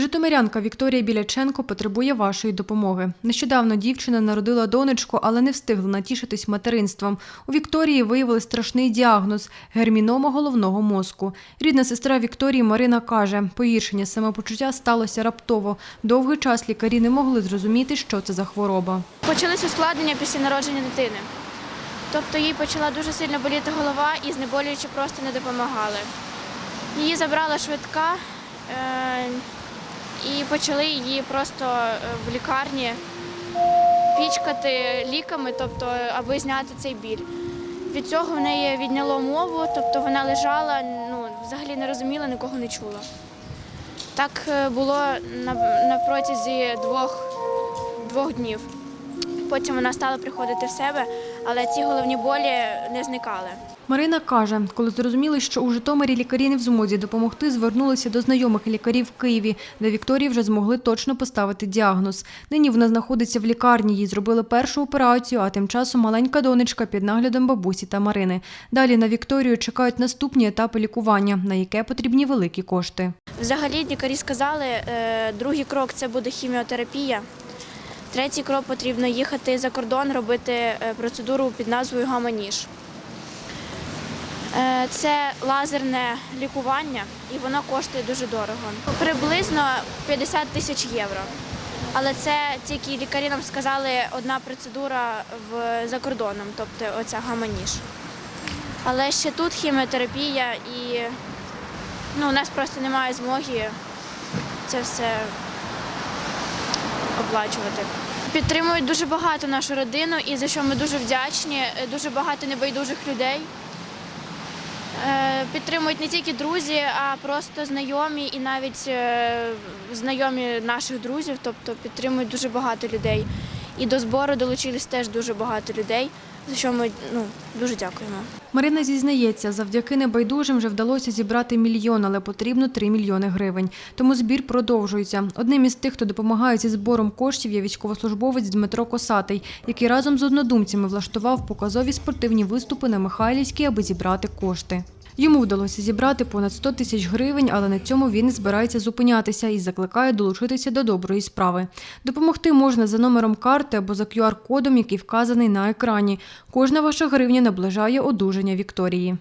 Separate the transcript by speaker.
Speaker 1: Житомирянка Вікторія Біляченко потребує вашої допомоги. Нещодавно дівчина народила донечку, але не встигла натішитись материнством. У Вікторії виявили страшний діагноз гермінома головного мозку. Рідна сестра Вікторії Марина каже, погіршення самопочуття сталося раптово. Довгий час лікарі не могли зрозуміти, що це за хвороба.
Speaker 2: Почались ускладнення після народження дитини. Тобто їй почала дуже сильно боліти голова і знеболюючи просто не допомагали. Її забрала швидка е- почали її просто е, в лікарні пічкати ліками, тобто, аби зняти цей біль. Від цього в неї відняло мову, тобто вона лежала, ну, взагалі не розуміла, нікого не чула. Так е, було на, на протязі двох, двох днів. Потім вона стала приходити в себе, але ці головні болі не зникали.
Speaker 1: Марина каже, коли зрозуміли, що у Житомирі лікарі не в змозі допомогти, звернулися до знайомих лікарів в Києві, де Вікторії вже змогли точно поставити діагноз. Нині вона знаходиться в лікарні. Їй зробили першу операцію, а тим часом маленька донечка під наглядом бабусі та Марини. Далі на Вікторію чекають наступні етапи лікування, на яке потрібні великі кошти.
Speaker 2: Взагалі лікарі сказали, е, другий крок це буде хіміотерапія. Третій крок потрібно їхати за кордон, робити е, процедуру під назвою гаманіж. Е, Це лазерне лікування і воно коштує дуже дорого. Приблизно 50 тисяч євро. Але це тільки лікарі нам сказали одна процедура в, за кордоном, тобто оця гаманіж. Але ще тут хіміотерапія і ну, у нас просто немає змоги це все оплачувати. Підтримують дуже багато нашу родину і за що ми дуже вдячні. Дуже багато небайдужих людей. Е, Підтримують не тільки друзі, а просто знайомі і навіть е, знайомі наших друзів, тобто підтримують дуже багато людей. І до збору долучились теж дуже багато людей, за що ми ну, дуже дякуємо.
Speaker 1: Марина зізнається, завдяки небайдужим вже вдалося зібрати мільйон, але потрібно 3 мільйони гривень. Тому збір продовжується. Одним із тих, хто допомагає зі збором коштів, є військовослужбовець Дмитро Косатий, який разом з однодумцями влаштував показові спортивні виступи на Михайлівській, аби зібрати кошти. Йому вдалося зібрати понад 100 тисяч гривень, але на цьому він збирається зупинятися і закликає долучитися до доброї справи. Допомогти можна за номером карти або за QR-кодом, який вказаний на екрані. Кожна ваша гривня наближає одужання Вікторії.